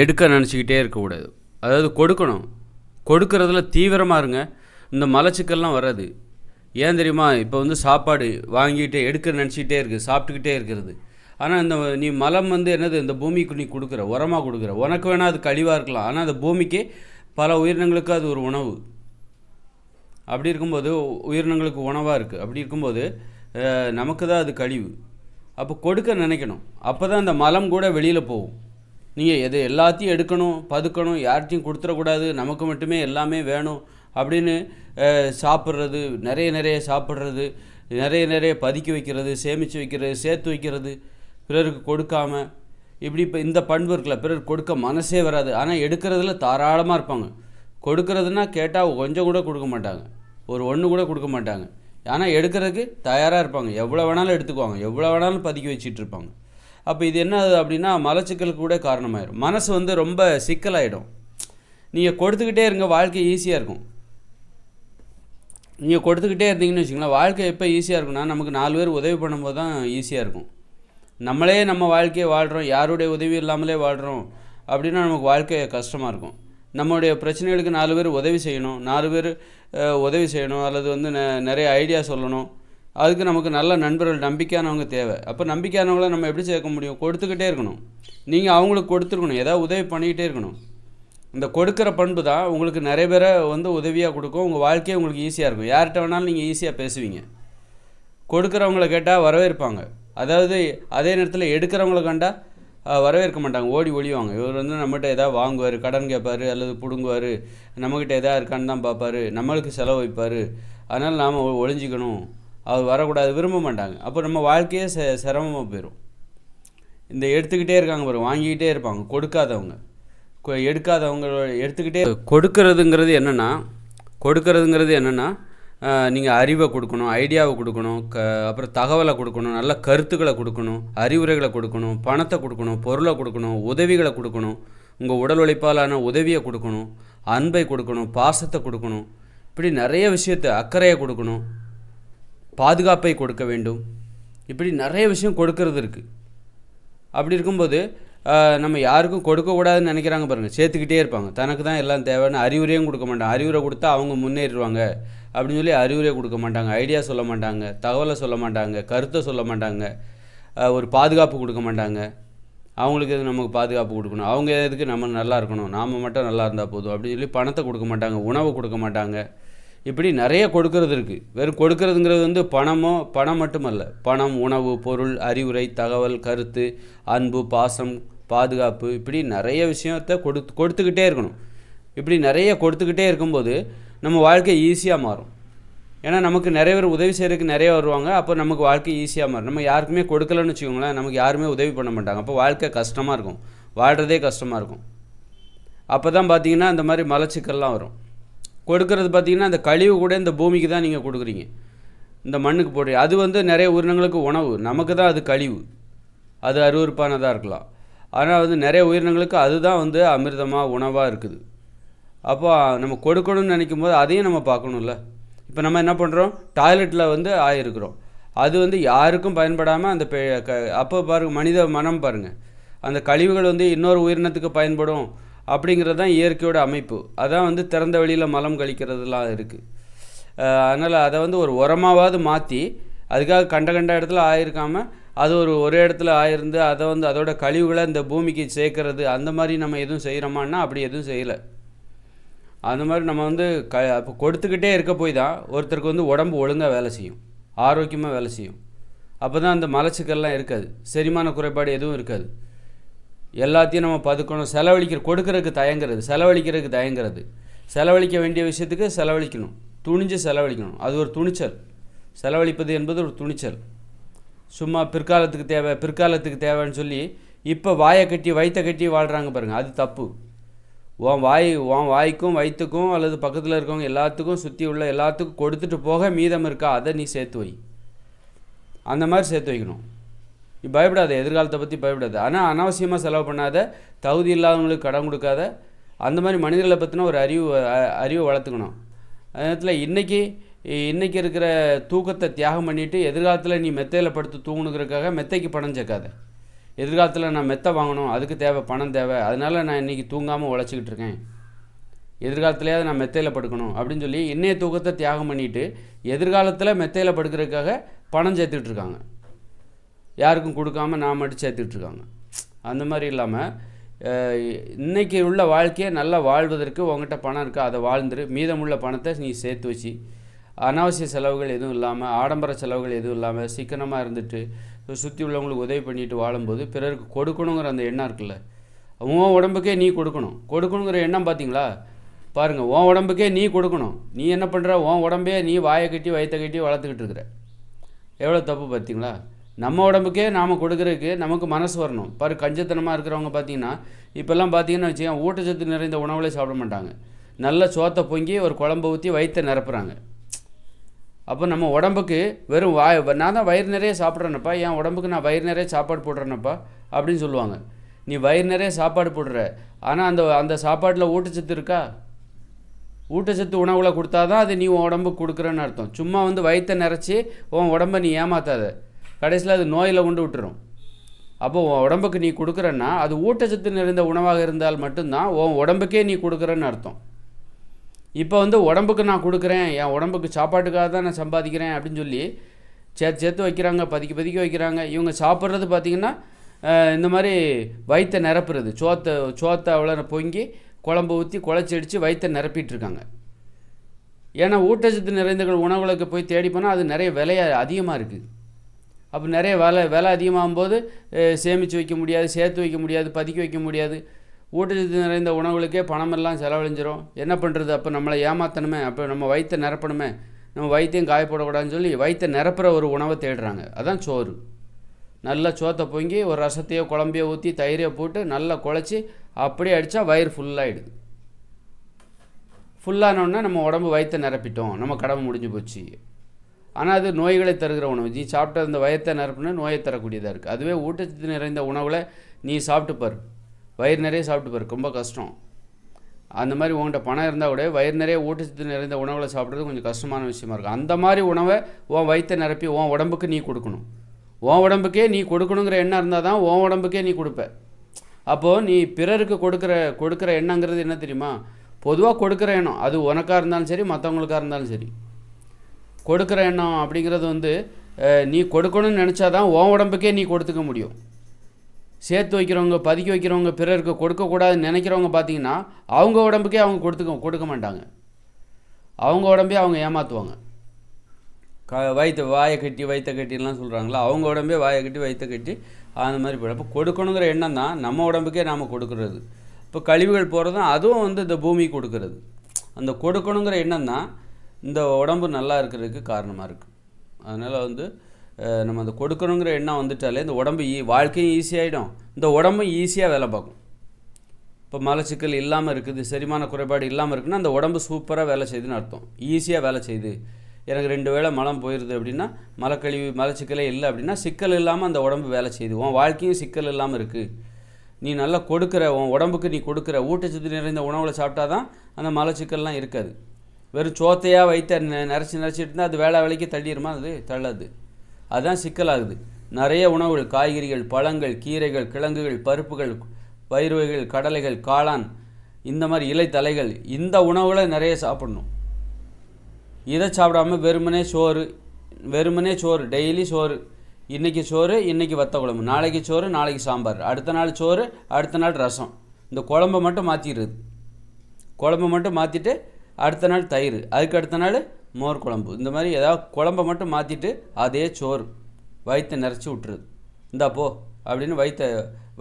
எடுக்க நினச்சிக்கிட்டே இருக்கக்கூடாது. அதாவது கொடுக்கணும். கொடுக்கறதுல தீவிரமாக இருங்க. இந்த மலச்சிக்கல்லாம் வராது. ஏன் தெரியுமா? இப்போ வந்து சாப்பாடு வாங்கிட்டு எடுக்க நினச்சிக்கிட்டே இருக்குது சாப்பிட்டுக்கிட்டே இருக்கிறது. ஆனால் இந்த நீ மலம் வந்து என்னது? இந்த பூமிக்கு நீ கொடுக்குற உரமாக கொடுக்குற. உனக்கு வேணால் அது கழிவாக இருக்கலாம். ஆனால் அந்த பூமிக்கு பல உயிரினங்களுக்கு அது ஒரு உணவு. அப்படி இருக்கும்போது உயிரினங்களுக்கு உணவாக இருக்குது அப்படி இருக்கும்போது நமக்கு தான் அது கழிவு. அப்போ கொடுக்க நினைக்கணும். அப்போ தான் அந்த மலம் கூட வெளியில் போகும். நீங்கள் எது எல்லாத்தையும் எடுக்கணும் பதுக்கணும் யார்கிட்டையும் கொடுத்துடக்கூடாது நமக்கு மட்டுமே எல்லாமே வேணும் அப்படின்னு சாப்பிட்றது நிறைய நிறைய சாப்பிட்றது நிறைய நிறைய பதுக்கி வைக்கிறது சேமித்து வைக்கிறது சேர்த்து வைக்கிறது பிறருக்கு கொடுக்காம இப்படி இப்போ இந்த பண்பு இருக்குல்ல பிறர் கொடுக்க மனசே வராது. ஆனால் எடுக்கிறதுல தாராளமாக இருப்பாங்க. கொடுக்கறதுனா கேட்டால் கொஞ்சம் கூட கொடுக்க மாட்டாங்க. ஒரு ஒன்று கூட கொடுக்க மாட்டாங்க. ஆனால் எடுக்கிறதுக்கு தயாராக இருப்பாங்க. எவ்வளோ வேணாலும் எடுத்துக்குவாங்க. எவ்வளோ வேணாலும் பதுக்கி வச்சிட்ருப்பாங்க அப்போ இது என்ன ஆகுது அப்படின்னா மலச்சிக்கலுக்கு கூட காரணமாயிடும் மனசு வந்து ரொம்ப சிக்கலாயிடும். நீங்கள் கொடுத்துக்கிட்டே இருங்க வாழ்க்கை ஈஸியாக இருக்கும். நீங்கள் கொடுத்துக்கிட்டே இருந்தீங்கன்னு வச்சுங்களேன் வாழ்க்கை எப்போ ஈஸியாக இருக்கும்னா நமக்கு நாலு பேர் உதவி பண்ணும்போது தான் ஈஸியாக இருக்கும். நம்மளே நம்ம வாழ்க்கையை வாழ்கிறோம் யாருடைய உதவி இல்லாமலே வாழ்கிறோம் அப்படின்னா நமக்கு வாழ்க்கை கஷ்டமாக இருக்கும். நம்மளுடைய பிரச்சனைகளுக்கு நாலு பேர் உதவி செய்யணும் நாலு பேர் உதவி செய்யணும் அல்லது வந்து நெ- நிறைய ஐடியா சொல்லணும். அதுக்கு நமக்கு நல்ல நண்பர்கள் நம்பிக்கையானவங்க தேவை. அப்போ நம்பிக்கையானவங்கள நம்ம எப்படி சேர்க்க முடியும்? கொடுத்துக்கிட்டே இருக்கணும். நீங்கள் அவங்களுக்கு கொடுத்துருக்கணும். ஏதாவது உதவி பண்ணிக்கிட்டே இருக்கணும். இந்த கொடுக்குற பண்பு தான் உங்களுக்கு நிறைய பேரை வந்து உதவியாக கொடுக்கும். உங்கள் வாழ்க்கையே உங்களுக்கு ஈஸியாக இருக்கும். யார்கிட்ட வேணாலும் நீங்கள் ஈஸியாக பேசுவீங்க. கொடுக்குறவங்கள கேட்டால் வரவேற்பாங்க. அதாவது அதே நேரத்தில் எடுக்கிறவங்கள கண்டால் வரவேற்க மாட்டாங்க. ஓடி ஒழிவாங்க இவர் வந்து நம்மகிட்ட எதாவது வாங்குவார் கடன் கேட்பார் அல்லது பிடுங்குவார். நம்மக்கிட்ட எதாவது இருக்கான்னு தான் பார்ப்பாரு. நம்மளுக்கு செலவு வைப்பார் அதனால் நாம் ஒழிஞ்சிக்கணும் அவர் வரக்கூடாது விரும்ப மாட்டாங்க. அப்போ நம்ம வாழ்க்கையே ச சிரமமாக போயிடும் இந்த எடுத்துக்கிட்டே இருக்காங்க பாரு வாங்கிக்கிட்டே இருப்பாங்க கொடுக்காதவங்க. கொ- எடுக்காதவங்க எடுத்துக்கிட்டே கொடுக்கறதுங்கிறது என்னென்னா கொடுக்கறதுங்கிறது என்னென்னா நீங்கள் அறிவை கொடுக்கணும் ஐடியாவை கொடுக்கணும் க அப்புறம் தகவலை கொடுக்கணும் நல்ல கருத்துக்களை கொடுக்கணும் அறிவுரைகளை கொடுக்கணும் பணத்தை கொடுக்கணும் பொருளை கொடுக்கணும் உதவிகளை கொடுக்கணும் உங்கள் உடல் உழைப்பாலான உதவியை கொடுக்கணும் அன்பை கொடுக்கணும் பாசத்தை கொடுக்கணும். இப்படி நிறைய விஷயத்தை அக்கறையை கொடுக்கணும். பாதுகாப்பை கொடுக்க வேண்டும். இப்படி நிறைய விஷயம் கொடுக்கறது இருக்குது அப்படி இருக்கும்போது நம்ம யாருக்கும் கொடுக்கக்கூடாதுன்னு நினைக்கிறாங்க பாருங்கள் சேர்த்துக்கிட்டே இருப்பாங்க. தனக்கு தான் எல்லாம் தேவைன்னு அறிவுரையும் கொடுக்க மாட்டாங்க. அறிவுரை கொடுத்தா அவங்க முன்னேறிடுவாங்க. அப்படின்னு சொல்லி அறிவுரை கொடுக்க மாட்டாங்க. ஐடியா சொல்ல மாட்டாங்க. தகவலை சொல்ல மாட்டாங்க. கருத்தை சொல்ல மாட்டாங்க. ஒரு பாதுகாப்பு கொடுக்க மாட்டாங்க. அவங்களுக்கு எது நமக்கு பாதுகாப்பு கொடுக்கணும்? அவங்க எதுக்கு நம்ம நல்லா இருக்கணும்? நாம் மட்டும் நல்லா இருந்தால் போதும். அப்படின்னு சொல்லி பணத்தை கொடுக்க மாட்டாங்க. உணவு கொடுக்க மாட்டாங்க. இப்படி நிறைய கொடுக்கறது இருக்குது வெறும் கொடுக்கறதுங்கிறது வந்து பணமோ பணம் மட்டுமல்ல. பணம் உணவு பொருள் அறிவுரை தகவல் கருத்து அன்பு பாசம் பாதுகாப்பு இப்படி நிறைய விஷயத்த கொடுத்து கொடுத்துக்கிட்டே இருக்கணும். இப்படி நிறைய கொடுத்துக்கிட்டே இருக்கும்போது நம்ம வாழ்க்கை ஈஸியாக மாறும். ஏன்னா நமக்கு நிறைய பேர் உதவி செய்கிறதுக்கு நிறைய வருவாங்க. அப்போ நமக்கு வாழ்க்கை ஈஸியாக மாறும். நம்ம யாருக்குமே கொடுக்கலன்னு வச்சுக்கோங்களேன் நமக்கு யாருமே உதவி பண்ண மாட்டாங்க. அப்போ வாழ்க்கை கஷ்டமாக இருக்கும். வாழ்கிறதே கஷ்டமாக இருக்கும். அப்போ தான் பார்த்தீங்கன்னா இந்த மாதிரி மலச்சிக்கல்லாம் வரும். கொடுக்கறது பார்த்தீங்கன்னா அந்த கழிவு கூட இந்த பூமிக்கு தான் நீங்கள் கொடுக்குறீங்க. இந்த மண்ணுக்கு போடுறீங்க அது வந்து நிறைய உயிரினங்களுக்கு உணவு. நமக்கு தான் அது கழிவு. அது அருவருப்பானதாக இருக்கலாம். ஆனால் வந்து நிறைய உயிரினங்களுக்கு அதுதான் வந்து அமிர்தமாக உணவாக இருக்குது. அப்போ நம்ம கொடுக்கணும்னு நினைக்கும் போது அதையும் நம்ம பார்க்கணும்ல. இப்போ நம்ம என்ன பண்ணுறோம் டாய்லெட்டில் வந்து ஆயிருக்கிறோம். அது வந்து யாருக்கும் பயன்படாமல் அந்த பெ க அப்போ பாருங்க மனித மனம் பாருங்கள் அந்த கழிவுகள் வந்து இன்னொரு உயிரினத்துக்கு பயன்படும். அப்படிங்கிறது தான் இயற்கையோட அமைப்பு. அதான் வந்து திறந்த வெளியில் மலம் கழிக்கிறதுலாம் இருக்குது அதனால் அதை வந்து ஒரு உரமாவது மாற்றி அதுக்காக கண்ட கண்ட இடத்துல ஆயிருக்காமல் அது ஒரு ஒரு இடத்துல ஆயிருந்து அதை வந்து அதோட கழிவுகளை இந்த பூமிக்கு சேர்க்கறது அந்த மாதிரி நம்ம எதுவும் செய்கிறோமான்னா அப்படி எதுவும் செய்யலை. அந்த மாதிரி நம்ம வந்து க அப்போ கொடுத்துக்கிட்டே இருக்க போய் தான் ஒருத்தருக்கு வந்து உடம்பு ஒழுங்காக வேலை செய்யும். ஆரோக்கியமாக வேலை செய்யும். அப்போ தான் அந்த மலச்சிக்கல்லாம் இருக்காது. செரிமான குறைபாடு எதுவும் இருக்காது. எல்லாத்தையும் நம்ம பதுக்கணும். செலவழிக்கிற கொடுக்கறதுக்கு தயங்குறது. செலவழிக்கிறதுக்கு தயங்குறது. செலவழிக்க வேண்டிய விஷயத்துக்கு செலவழிக்கணும். துணிஞ்சு செலவழிக்கணும். அது ஒரு துணிச்சல். செலவழிப்பது என்பது ஒரு துணிச்சல். சும்மா பிற்காலத்துக்கு தேவை பிற்காலத்துக்கு தேவைன்னு சொல்லி இப்போ வாயை கட்டி வயிற்ற கட்டி வாழ்கிறாங்க பாருங்கள் அது தப்பு. உன் வாய் உன் வாய்க்கும் வயிற்றுக்கும் அல்லது பக்கத்தில் இருக்கவங்க எல்லாத்துக்கும் சுற்றி உள்ள எல்லாத்துக்கும் கொடுத்துட்டு போக மீதம் இருக்கா அதை நீ சேர்த்து வை. அந்த மாதிரி சேர்த்து வைக்கணும். பயப்படாத எதிர்காலத்தை பற்றி பயப்படாது. ஆனால் அனாவசியமாக செலவு பண்ணாத தகுதி இல்லாதவங்களுக்கு கடன் கொடுக்காத அந்த மாதிரி மனிதர்களை பற்றின ஒரு அறிவு அ- அறிவை வளர்த்துக்கணும். அந்த நேரத்தில் இன்றைக்கி இன்றைக்கி இருக்கிற தூக்கத்தை தியாகம் பண்ணிவிட்டு எதிர்காலத்தில் நீ மெத்தையில் படுத்து தூங்கணுங்கிறதுக்காக மெத்தைக்கு பணம் சேர்க்காத. எதிர்காலத்தில் நான் மெத்தை வாங்கணும் அதுக்கு தேவை பணம் தேவை அதனால் நான் இன்றைக்கி தூங்காமல் உழைச்சிக்கிட்டு இருக்கேன். எதிர்காலத்துலேயாவது நான் மெத்தையில் படுக்கணும் அப்படின்னு சொல்லி இன்னைய தூக்கத்தை தியாகம் பண்ணிவிட்டு எதிர்காலத்தில் மெத்தையில் படுக்கிறதுக்காக பணம் சேர்த்துக்கிட்டு இருக்காங்க. யாருக்கும் கொடுக்காம நான் மட்டும் சேர்த்துட்ருக்காங்க அந்த மாதிரி இல்லாமல் இன்றைக்கி உள்ள வாழ்க்கையை நல்லா வாழ்வதற்கு உங்ககிட்ட பணம் இருக்குது அதை வாழ்ந்துரு. மீதமுள்ள பணத்தை நீ சேர்த்து வச்சு அனாவசிய செலவுகள் எதுவும் இல்லாமல் ஆடம்பர செலவுகள் எதுவும் இல்லாமல் சிக்கனமாக இருந்துட்டு சுற்றி உள்ளவங்களுக்கு உதவி பண்ணிட்டு வாழும்போது பிறருக்கு கொடுக்கணுங்கிற அந்த எண்ணம் இருக்குல்ல. உன் உடம்புக்கே நீ கொடுக்கணும். கொடுக்கணுங்கிற எண்ணம் பார்த்தீங்களா? பாருங்கள் உன் உடம்புக்கே நீ கொடுக்கணும். நீ என்ன பண்ணுற உன் உடம்பே நீ வாயை கட்டி வயிற்ற கட்டி வளர்த்துக்கிட்டு இருக்கிற. எவ்வளோ தப்பு பார்த்தீங்களா? நம்ம உடம்புக்கே நாம் கொடுக்குறதுக்கு நமக்கு மனசு வரணும். பாரு கஞ்சத்தனமாக இருக்கிறவங்க பார்த்தீங்கன்னா இப்போல்லாம் பார்த்தீங்கன்னா வச்சுக்கோங்க ஊட்டச்சத்து நிறைந்த உணவுகளே சாப்பிட மாட்டாங்க. நல்ல சோத்தை பொங்கி ஒரு குழம்பு ஊற்றி வயிற்றை நிரப்புறாங்க. அப்போ நம்ம உடம்புக்கு வெறும் வாய் நான் தான் வயிறு நிறைய சாப்பிட்றேனப்பா என் உடம்புக்கு நான் வயிறு நிறைய சாப்பாடு போடுறேனப்பா அப்படின்னு சொல்லுவாங்க. நீ வயிறு நிறைய சாப்பாடு போடுற. ஆனால் அந்த அந்த சாப்பாட்டில் ஊட்டச்சத்து இருக்கா? ஊட்டச்சத்து உணவுகளை கொடுத்தா தான் அது நீ உன் உடம்புக்கு கொடுக்குறேன்னு அர்த்தம். சும்மா வந்து வயிற்றை நிறச்சி உன் உடம்பை நீ ஏமாத்தாத. கடைசியில் அது நோயில் கொண்டு விட்டுரும். அப்போ உன் உடம்புக்கு நீ கொடுக்குறன்னா அது ஊட்டச்சத்து நிறைந்த உணவாக இருந்தால் மட்டும்தான் உன் உடம்புக்கே நீ கொடுக்குறேன்னு அர்த்தம். இப்போ வந்து உடம்புக்கு நான் கொடுக்குறேன் என் உடம்புக்கு சாப்பாட்டுக்காக தான் நான் சம்பாதிக்கிறேன் அப்படின்னு சொல்லி சேர்த்து சேர்த்து வைக்கிறாங்க பதுக்கி பதுக்கி வைக்கிறாங்க. இவங்க சாப்பிட்றது பார்த்திங்கன்னா இந்த மாதிரி வயிற்றை நிரப்புறது. சோத்தை சோத்தை அவ்வளோ பொங்கி குழம்பு ஊற்றி குழச்சி அடித்து வயிற்றை நிரப்பிட்டு இருக்காங்க. ஏன்னா ஊட்டச்சத்து நிறைந்த உணவுகளுக்கு போய் தேடி போனால் அது நிறைய விலையாக அதிகமாக இருக்குது அப்போ நிறைய விலை விலை அதிகமாகும் போது சேமித்து வைக்க முடியாது சேர்த்து வைக்க முடியாது பதுக்கி வைக்க முடியாது. ஊட்டச்சத்து நிறைந்த உணவுகளுக்கே பணமெல்லாம் செலவழிஞ்சிரும். என்ன பண்ணுறது அப்போ நம்மளை ஏமாற்றணுமே அப்போ நம்ம வயிற்றை நிரப்பணுமே. நம்ம வயிற்றையும் காயப்படக்கூடாதுன்னு சொல்லி வயிற்றை நிரப்புற ஒரு உணவை தேடுறாங்க. அதான் சோறு. நல்லா சோத்தை பொங்கி ஒரு ரசத்தையோ குழம்பையோ ஊற்றி தயிரையோ போட்டு நல்லா குழச்சி அப்படியே அடித்தா வயிறு ஃபுல்லாகிடுது ஃபுல்லானோடனே நம்ம உடம்பு வயிற்றை நிரப்பிட்டோம். நம்ம கடமை முடிஞ்சு போச்சு. ஆனால் அது நோய்களை தருகிற உணவு. நீ சாப்பிட்ட அந்த வயத்தை நிரப்புனா நோயை தரக்கூடியதாக இருக்குது அதுவே ஊட்டச்சத்து நிறைந்த உணவில் நீ சாப்பிட்டு பாரு. வயிறு நிறைய சாப்பிட்டு பாரு. ரொம்ப கஷ்டம். அந்த மாதிரி உங்கள்கிட்ட பணம் இருந்தால் கூட வயிறு நிறைய ஊட்டச்சத்து நிறைந்த உணவில் சாப்பிட்றது கொஞ்சம் கஷ்டமான விஷயமா இருக்கும் அந்த மாதிரி உணவை உன் வயிற்றை நிரப்பி உன் உடம்புக்கு நீ கொடுக்கணும். உன் உடம்புக்கே நீ கொடுக்கணுங்கிற எண்ணம் இருந்தால் தான் உன் உடம்புக்கே நீ கொடுப்ப. அப்போது நீ பிறருக்கு கொடுக்குற கொடுக்குற எண்ணங்கிறது என்ன தெரியுமா? பொதுவாக கொடுக்குற எண்ணம். அது உனக்காக இருந்தாலும் சரி மற்றவங்களுக்காக இருந்தாலும் சரி. கொடுக்குற எண்ணம் அப்படிங்கிறது வந்து நீ கொடுக்கணும்னு நினச்சா தான் உன் உடம்புக்கே நீ கொடுத்துக்க முடியும். சேர்த்து வைக்கிறவங்க பதுக்கி வைக்கிறவங்க பிறருக்கு கொடுக்கக்கூடாதுன்னு நினைக்கிறவங்க பார்த்தீங்கன்னா அவங்க உடம்புக்கே அவங்க கொடுத்துக்க கொடுக்க மாட்டாங்க. அவங்க உடம்பே அவங்க ஏமாற்றுவாங்க க வயிற்று வாயை கட்டி வயிற்ற கட்டிலாம் சொல்கிறாங்களா அவங்க உடம்பே வாயை கட்டி வயிற்ற கட்டி அந்த மாதிரி போய்டும். அப்போ கொடுக்கணுங்கிற எண்ணம் தான் நம்ம உடம்புக்கே நாம் கொடுக்கறது. இப்போ கழிவுகள் போகிறதும் அதுவும் வந்து இந்த பூமி கொடுக்கறது. அந்த கொடுக்கணுங்கிற எண்ணம் தான் இந்த உடம்பு நல்லா இருக்கிறதுக்கு காரணமாக இருக்குது அதனால் வந்து நம்ம அந்த கொடுக்கணுங்கிற எண்ணம் வந்துட்டாலே இந்த உடம்பு ஈ வாழ்க்கையும் ஈஸியாகிடும் இந்த உடம்பும் ஈஸியாக வேலை பார்க்கும். இப்போ மலச்சிக்கல் இல்லாமல் இருக்குது செரிமான குறைபாடு இல்லாமல் இருக்குன்னா அந்த உடம்பு சூப்பராக வேலை செய்யுதுன்னு அர்த்தம். ஈஸியாக வேலை செய்யுது. எனக்கு ரெண்டு வேளை மலம் போயிடுது அப்படின்னா மலக்கழிவு மலச்சிக்கலே இல்லை அப்படின்னா சிக்கல் இல்லாமல் அந்த உடம்பு வேலை செய்யுது. உன் வாழ்க்கையும் சிக்கல் இல்லாமல் இருக்குது நீ நல்லா கொடுக்குற உன் உடம்புக்கு நீ கொடுக்குற ஊட்டச்சத்து நிறைந்த உணவுகளை சாப்பிட்டா தான் அந்த மலச்சிக்கல்லாம் இருக்காது. வெறும் சோத்தையாக வைத்த நிறச்சி நிறச்சிட்டு இருந்தால் அது வேலை வேலைக்கு தள்ளிடுமா அது தள்ளாது. அதுதான் சிக்கலாகுது. நிறைய உணவுகள் காய்கறிகள் பழங்கள் கீரைகள் கிழங்குகள் பருப்புகள் பயிர் வகைகள் கடலைகள் காளான் இந்த மாதிரி இலை தலைகள் இந்த உணவுகளை நிறைய சாப்பிடணும். இதை சாப்பிடாம வெறுமனே சோறு வெறுமனே சோறு டெய்லி சோறு இன்றைக்கி சோறு இன்றைக்கி வத்த குழம்பு நாளைக்கு சோறு நாளைக்கு சாம்பார் அடுத்த நாள் சோறு அடுத்த நாள் ரசம். இந்த குழம்பை மட்டும் மாற்றிடுறது குழம்பை மட்டும் மாற்றிட்டு அடுத்த நாள் தயிர் அதுக்கு அடுத்த நாள் மோர் குழம்பு. இந்த மாதிரி ஏதாவது குழம்பை மட்டும் மாற்றிட்டு அதே சோறு வயிற்றை நிறச்சி விட்டுருது இந்தா போ அப்படின்னு வயிற்ற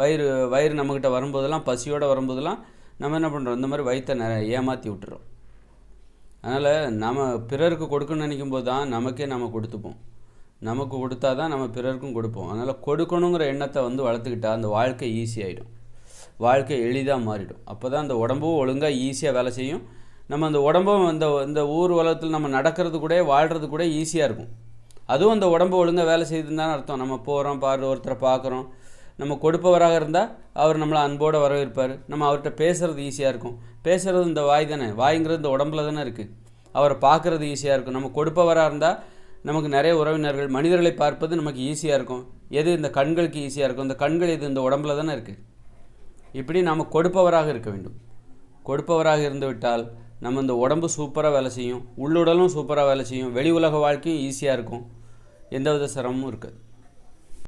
வயிறு வயிறு நம்மக்கிட்ட வரும்போதெல்லாம் பசியோடு வரும்போதெல்லாம் நம்ம என்ன பண்ணுறோம் இந்த மாதிரி வயிற்றை ந ஏமாற்றி விட்டுறோம். அதனால் நம்ம பிறருக்கு கொடுக்கணும்னு நினைக்கும் போது தான் நமக்கே நம்ம கொடுத்துப்போம். நமக்கு கொடுத்தா தான் நம்ம பிறருக்கும் கொடுப்போம். அதனால் கொடுக்கணுங்கிற எண்ணத்தை வந்து வளர்த்துக்கிட்டா அந்த வாழ்க்கை ஈஸியாகிடும் வாழ்க்கை எளிதாக மாறிடும். அப்போ தான் அந்த உடம்பும் ஒழுங்காக ஈஸியாக வேலை செய்யும். நம்ம அந்த உடம்பும் இந்த இந்த ஊர் உலகத்தில் நம்ம நடக்கிறது கூட வாழ்கிறது கூட ஈஸியாக இருக்கும். அதுவும் அந்த உடம்பு ஒழுங்காக வேலை செய்யுதுன்னு தான் அர்த்தம். நம்ம போகிறோம் பாரு ஒருத்தரை பார்க்குறோம். நம்ம கொடுப்பவராக இருந்தால் அவர் நம்மளை அன்போடு வரவேற்பார். நம்ம அவர்கிட்ட பேசுகிறது ஈஸியாக இருக்கும். பேசுகிறது இந்த வாய் தானே? வாய்ங்கிறது இந்த உடம்புல தானே இருக்குது அவரை பார்க்குறது ஈஸியாக இருக்கும். நம்ம கொடுப்பவராக இருந்தால் நமக்கு நிறைய உறவினர்கள் மனிதர்களை பார்ப்பது நமக்கு ஈஸியாக இருக்கும். எது இந்த கண்களுக்கு ஈஸியாக இருக்கும்? இந்த கண்கள் இது இந்த உடம்புல தானே இருக்குது இப்படி நாம் கொடுப்பவராக இருக்க வேண்டும். கொடுப்பவராக இருந்துவிட்டால் நம்ம இந்த உடம்பு சூப்பராக வேலை செய்யும் உள்ளுடலும் சூப்பராக வேலை செய்யும் வெளி உலக வாழ்க்கையும் ஈஸியாக இருக்கும். எந்தவித சிரமமும் இருக்காது.